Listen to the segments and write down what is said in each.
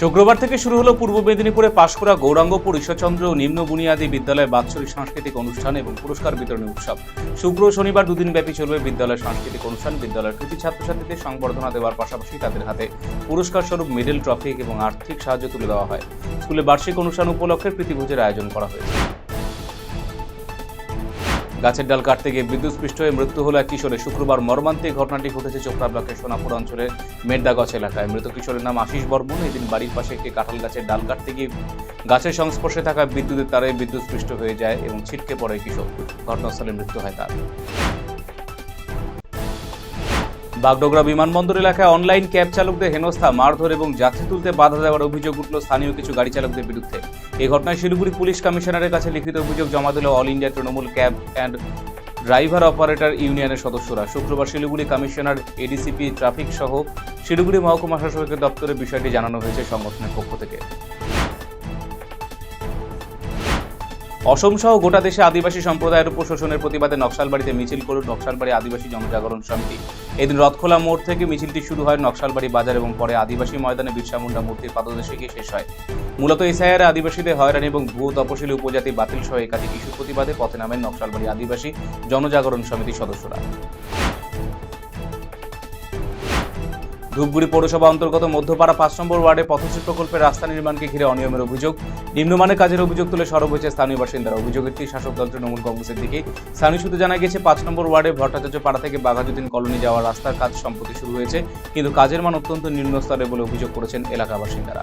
শুক্রবার থেকে শুরু হলো পূর্ব মেদিনীপুরে পাশকুড়া, গৌরাঙ্গপুর, ঈশ্বরচন্দ্র নিম্ন বুনিয়াদী বিদ্যালয়ের বাৎসরিক সাংস্কৃতিক অনুষ্ঠান এবং পুরস্কার বিতরণী উৎসব। শুক্র শনিবার দুদিন ব্যাপী চলবে বিদ্যালয়ের সাংস্কৃতিক অনুষ্ঠান। বিদ্যালয়ের কৃতি ছাত্রছাত্রীদের সংবর্ধনা দেওয়ার পাশাপাশি তাদের হাতে পুরস্কার স্বরূপ মেডেল, ট্রফি এবং আর্থিক সাহায্য তুলে দেওয়া হয়। স্কুলে বার্ষিক অনুষ্ঠান উপলক্ষে প্রীতিভোজের আয়োজন করা হয়েছে। গাছের ডাল কাটতে গিয়ে বিদ্যুৎস্পৃষ্ট হয়ে মৃত্যু হলো এক কিশোরের। শুক্রবার মর্মান্তিক ঘটনাটি ঘটেছে চোপড়া ব্লকের সোনাপুর অঞ্চলের মেডদাগছ এলাকায়। মৃত কিশোরের নাম আশিস বর্মন। এদিন বাড়ির পাশে একটি কাঁঠাল গাছের ডাল কাটতে গিয়ে গাছের সংস্পর্শে থাকা বিদ্যুতের তারে বিদ্যুৎস্পৃষ্ট হয়ে যায় এবং ছিটকে পড়ে কিশোর। ঘটনাস্থলে মৃত্যু হয় তার। বাগডোগরা বিমানবন্দর এলাকায় অনলাইন ক্যাব চালকদের হেনস্থা, মারধর এবং যাত্রী তুলতে বাধা দেওয়ার অভিযোগ উঠল স্থানীয় কিছু গাড়ি চালকদের বিরুদ্ধে। এই ঘটনায় শিলিগুড়ি পুলিশ কমিশনারের কাছে লিখিত অভিযোগ জমা দিল all India Trinamool cab and driver operator ইউনিয়নের সদস্যরা। শুক্রবার শিলিগুড়ি কমিশনার, এডিসিপি ট্রাফিক সহ শিলিগুড়ি মহকুমা শাসকের দপ্তরে বিষয়টি জানানো হয়েছে সংগঠনের পক্ষ থেকে। অসম সহ গোটা দেশে আদিবাসী সম্প্রদায়ের উপর শোষণের প্রতিবাদে নকশালবাড়িতে মিছিল করল নকশালবাড়ি আদিবাসী জনজাগরণ সমিতি। এদিন রথখোলা মোড় থেকে মিছিলটি শুরু হয় নকশালবাড়ি বাজার এবং পরে আদিবাসী ময়দানে বিরসা মুন্ডা মূর্তির পাদদেশে গিয়ে শেষ হয়। মূলত এসআইআর আদিবাসীদের হয়রানি এবং ভূ তপশিলী উপজাতি বাতিল সহ একাধিক ইস্যুর প্রতিবাদে পথে নামেন নকশালবাড়ি আদিবাসী জনজাগরণ সমিতির সদস্যরা। ধূপগুড়ি পৌরসভা অন্তর্গত মধ্যপাড়া পাঁচ নম্বর ওয়ার্ডে পথশ্রী প্রকল্পের রাস্তা নির্মাণকে ঘিরে অনিয়মের অভিযোগ। নিম্নমানের কাজের অভিযোগ তুলে সরব হয়েছে স্থানীয় বাসিন্দারা। অভিযোগ একটি শাসক দল তৃণমূল কংগ্রেসের দিকে। স্থানীয় সূত্রে জানা গেছে পাঁচ নম্বর ওয়ার্ডে ভট্টাচার্য পাড়া থেকে বাঘাজুদ্দিন কলোনি যাওয়ার রাস্তার কাজ সম্প্রতি শুরু হয়েছে। কিন্তু কাজের মান অত্যন্ত নিম্ন স্তরে বলে অভিযোগ করেছেন এলাকা বাসিন্দারা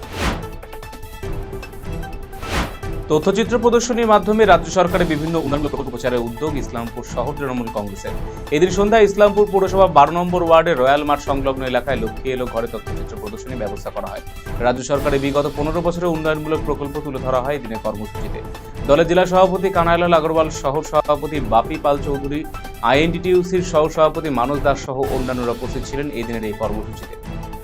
তথ্যচিত্র প্রদর্শনীর মাধ্যমে রাজ্য সরকারের বিভিন্ন উন্নয়ন প্রকল্প প্রচারের উদ্যোগ ইসলামপুর শহর তৃণমূল কংগ্রেসের। এদিন সন্ধ্যায় ইসলামপুর পৌরসভা বারো নম্বর ওয়ার্ডে রয়্যাল মাঠ সংলগ্ন এলাকায় লক্ষ্মী এলো ঘরে তথ্যচিত্র প্রদর্শনীর ব্যবস্থা করা হয়। রাজ্য সরকারের বিগত পনেরো বছরের উন্নয়নমূলক প্রকল্প তুলে ধরা হয় দিনের কর্মসূচিতে। দলের জেলা সভাপতি কানাইলাল আগরওয়াল শহর সভাপতি বাপি পাল চৌধুরী, আইএনটিটিউসির সহ সভাপতি মানস দাস সহ অন্যান্যরা উপস্থিত ছিলেন এই দিনের এই কর্মসূচিতে।